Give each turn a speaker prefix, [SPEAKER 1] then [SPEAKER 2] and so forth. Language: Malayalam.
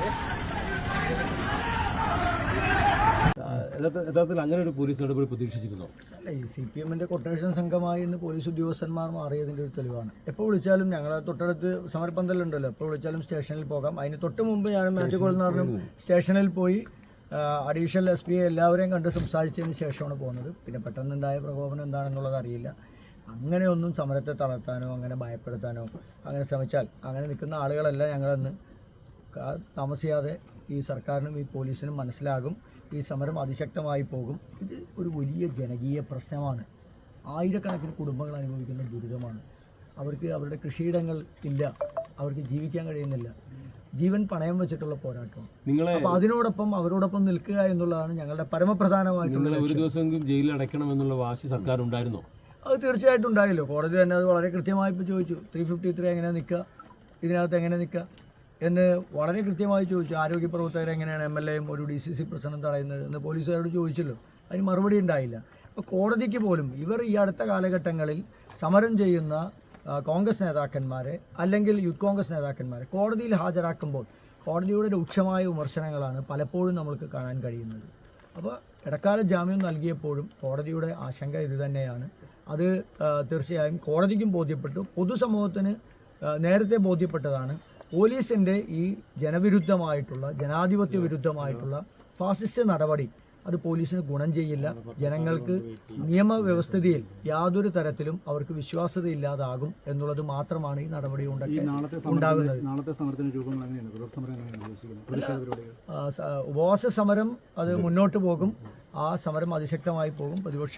[SPEAKER 1] Yeah. യഥാർത്ഥത്തിൽ അങ്ങനെ ഒരു പോലീസ് നടപടി പ്രതീക്ഷിച്ചിരുന്നു?
[SPEAKER 2] അല്ല ഈ സി പി എമ്മിന്റെ കൊട്ടേഷൻ സംഘമായി ഇന്ന് പോലീസ് ഉദ്യോഗസ്ഥന്മാർ മാറിയതിന്റെ ഒരു തെളിവാണ്. എപ്പോൾ വിളിച്ചാലും ഞങ്ങൾ തൊട്ടടുത്ത് സമർപ്പന്തലുണ്ടല്ലോ എപ്പോൾ വിളിച്ചാലും സ്റ്റേഷനിൽ പോകാം. അതിന് തൊട്ട് മുമ്പ് ഞാൻ മാറ്റി കൊള്ളുന്നാറിനും സ്റ്റേഷനിൽ പോയി അഡീഷണൽ എസ് പി എല്ലാവരെയും കണ്ട് സംസാരിച്ചതിന് ശേഷമാണ് പോകുന്നത്. പിന്നെ പെട്ടെന്നുണ്ടായ പ്രകോപനം എന്താണെന്നുള്ളത് അറിയില്ല. അങ്ങനെയൊന്നും സമരത്തെ തളർത്താനോ അങ്ങനെ ഭയപ്പെടുത്താനോ അങ്ങനെ ശ്രമിച്ചാൽ അങ്ങനെ നിൽക്കുന്ന ആളുകളല്ല ഞങ്ങളെന്ന്. താമസിയാതെ ഈ സർക്കാരിനും ഈ പോലീസിനും മനസ്സിലാകും. ഈ സമരം അതിശക്തമായി പോകും. ഇത് ഒരു വലിയ ജനകീയ പ്രശ്നമാണ്. ആയിരക്കണക്കിന് കുടുംബങ്ങൾ അനുഭവിക്കുന്ന ദുരിതമാണ്. അവർക്ക് അവരുടെ കൃഷിയിടങ്ങൾ ഇല്ല. അവർക്ക് ജീവിക്കാൻ കഴിയുന്നില്ല. ജീവൻ പണയം വെച്ചിട്ടുള്ള പോരാട്ടം.
[SPEAKER 1] നിങ്ങളെ
[SPEAKER 2] അതിനോടൊപ്പം അവരോടൊപ്പം നിൽക്കുക എന്നുള്ളതാണ് ഞങ്ങളുടെ പരമപ്രധാനമായിട്ടുള്ള
[SPEAKER 1] ഒരു ദിവസം ജയിലിൽ അടയ്ക്കണം എന്നുള്ള വാശി സർക്കാർ ഉണ്ടായിരുന്നോ
[SPEAKER 2] അത് തീർച്ചയായിട്ടും ഉണ്ടായല്ലോ. കോടതി തന്നെ അത് വളരെ കൃത്യമായി ഇപ്പോൾ ചോദിച്ചു. ത്രീ ഫിഫ്റ്റി ത്രീ എങ്ങനെ നിൽക്കുക? ഇതിനകത്ത് എങ്ങനെ നിൽക്കുക? എന്ന് വളരെ കൃത്യമായി ചോദിച്ചു. ആരോഗ്യ പ്രവർത്തകർ എങ്ങനെയാണ് എം എൽ എയും ഒരു ഡി സി സി പ്രസിഡന്റ് തടയുന്നത് എന്ന് പോലീസുകാരോട് ചോദിച്ചല്ലോ. അതിന് മറുപടി ഉണ്ടായില്ല. അപ്പോൾ കോടതിക്ക് പോലും ഇവർ ഈ അടുത്ത കാലഘട്ടങ്ങളിൽ സമരം ചെയ്യുന്ന കോൺഗ്രസ് നേതാക്കന്മാരെ അല്ലെങ്കിൽ യൂത്ത് കോൺഗ്രസ് നേതാക്കന്മാരെ കോടതിയിൽ ഹാജരാക്കുമ്പോൾ കോടതിയുടെ രൂക്ഷമായ വിമർശനങ്ങളാണ് പലപ്പോഴും നമ്മൾക്ക് കാണാൻ കഴിയുന്നത്. അപ്പോൾ ഇടക്കാല ജാമ്യം നൽകിയപ്പോഴും കോടതിയുടെ ആശങ്ക ഇത് തന്നെയാണ്. അത് തീർച്ചയായും കോടതിക്കും ബോധ്യപ്പെട്ടു. പൊതുസമൂഹത്തിന് നേരത്തെ ബോധ്യപ്പെട്ടതാണ്. പോലീസിന്റെ ഈ ജനവിരുദ്ധമായിട്ടുള്ള ജനാധിപത്യ വിരുദ്ധമായിട്ടുള്ള ഫാസിസ്റ്റ് നടപടി അത് പോലീസിന് ഗുണം ചെയ്യില്ല. ജനങ്ങൾക്ക് നിയമവ്യവസ്ഥിതിയിൽ യാതൊരു തരത്തിലും അവർക്ക് വിശ്വാസ്യതയില്ലാതാകും എന്നുള്ളത് മാത്രമാണ് ഈ നടപടി ഉണ്ടാകുന്നത്. ഉപവാസ സമരം അത് മുന്നോട്ട് പോകും. ആ സമരം അതിശക്തമായി പോകും. പ്രതിപക്ഷ